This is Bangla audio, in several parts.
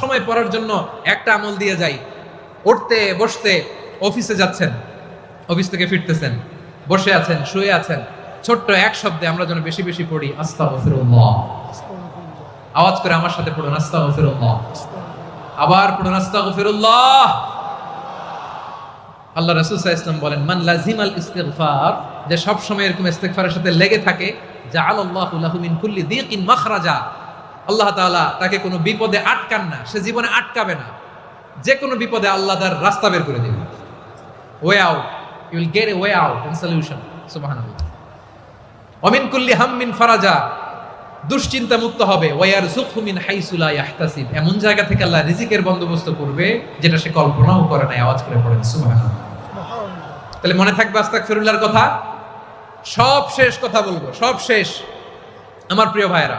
সময় পড়ার জন্য একটা আমল দিয়ে যাই। উঠতে, বসতে, অফিসে যাচ্ছেন, অফিস থেকে ফিরতেছেন, বসে আছেন, শুয়ে আছেন। ছোট্ট এক শব্দে আমরা যেন বেশি বেশি পড়ি, আস্তাগফিরুল্লাহ। আওয়াজ করে আমার সাথে পড়ুন, আস্তাগফিরুল্লাহ। আবার পড়ুন, আস্তাগফিরুল্লাহ। আল্লাহ রাসূল ওয়াসাল্লাম বলেন, মান লাজিমাল ইস্তিগফার, যে সব সময় এরকম ইস্তিগফারের সাথে লেগে থাকে, জাআলাল্লাহু লাহু মিন কুল্লি দিকিন মাখরাজা। আল্লাহ তাআলা তাকে কোনো বিপদে আটকান না, সে জীবনে আটকাবে না। যে কোনো বিপদে আল্লাহ তার রাস্তা বের করে দেবে way out you will get a way out and solution সুবহানাল্লাহ। অমিন কুল্লি হাম্মিন ফারাজা, দুশ্চিন্তা মুক্ত হবে। ওয়ার সুখু মিন হাইসুলা ইয়াহতাসিব। এমন জায়গা থেকে আল্লাহ রিজিকের বন্দোবস্ত করবে, যেটা সে কল্পনাও করে নাই, আওয়াজ করে পড়েন, সুবহানাল্লাহ। তাহলে মনে থাকবে আস্তাগফিরুল্লাহর কথা? সব শেষ কথা বলব, সব শেষ। আমার প্রিয় ভাইয়েরা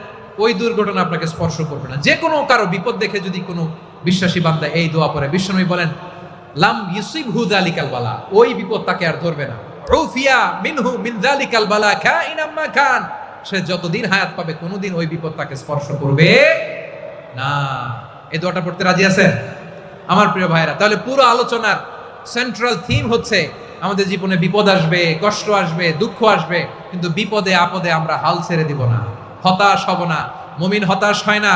ওই দুর্ঘটনা আপনাকে স্পর্শ করবে না। যে কোনো কারও বিপদ দেখে যদি কোনো বিশ্বাসী বান্দা এই দোয়া পড়ে, বিশ্বনবী বলেন, লাম ইউসিব হু দালিকাল বালা ওই বিপদ তাকে আর ধরবে না। রুফিয়া মিনহু মিন দালিকাল বালা খাইনাম মা খান সে যতদিন হায়াত পাবে কোনোদিন ওই বিপদ তাকে স্পর্শ করবে না। এই দোয়াটা পড়তে রাজি আছেন? আমার প্রিয় ভাইরা তাহলে পুরো আলোচনার সেন্ট্রাল থিম হচ্ছে, আমাদের জীবনে বিপদ আসবে, কষ্ট আসবে, দুঃখ আসবে, কিন্তু বিপদে আপদে আমরা হাল ছেড়ে দিব না। হতাশ হব না, মুমিন হতাশ হয় না,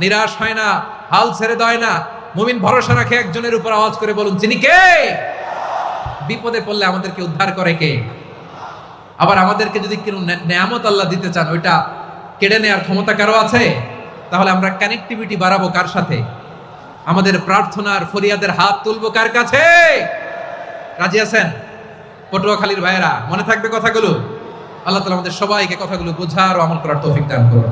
নিরাশ হয় না, হাল ছেড়ে দেয় না। মুমিন ভরসা রাখে একজনের উপর আওয়াজ করে বলুন তিনি কে? বিপদে পড়লে আমাদেরকে উদ্ধার করে কে? আবার আমাদেরকে যদি কোনো নেয়ামত আল্লাহ দিতে চান, ওইটা কেড়ে নেওয়ার ক্ষমতা কারও আছে? তাহলে আমরা কানেক্টিভিটি বাড়াবো কার সাথে? আমাদের প্রার্থনার ফরিয়াদের হাত তুলবো কার কাছে? রাজি আছেন? পটুয়াখালীর ভাইয়েরা, মনে থাকবে কথাগুলো? আল্লাহ তালা আমাদের সবাইকে কথাগুলো বোঝার ও আমল করার তৌফিক দান করুন।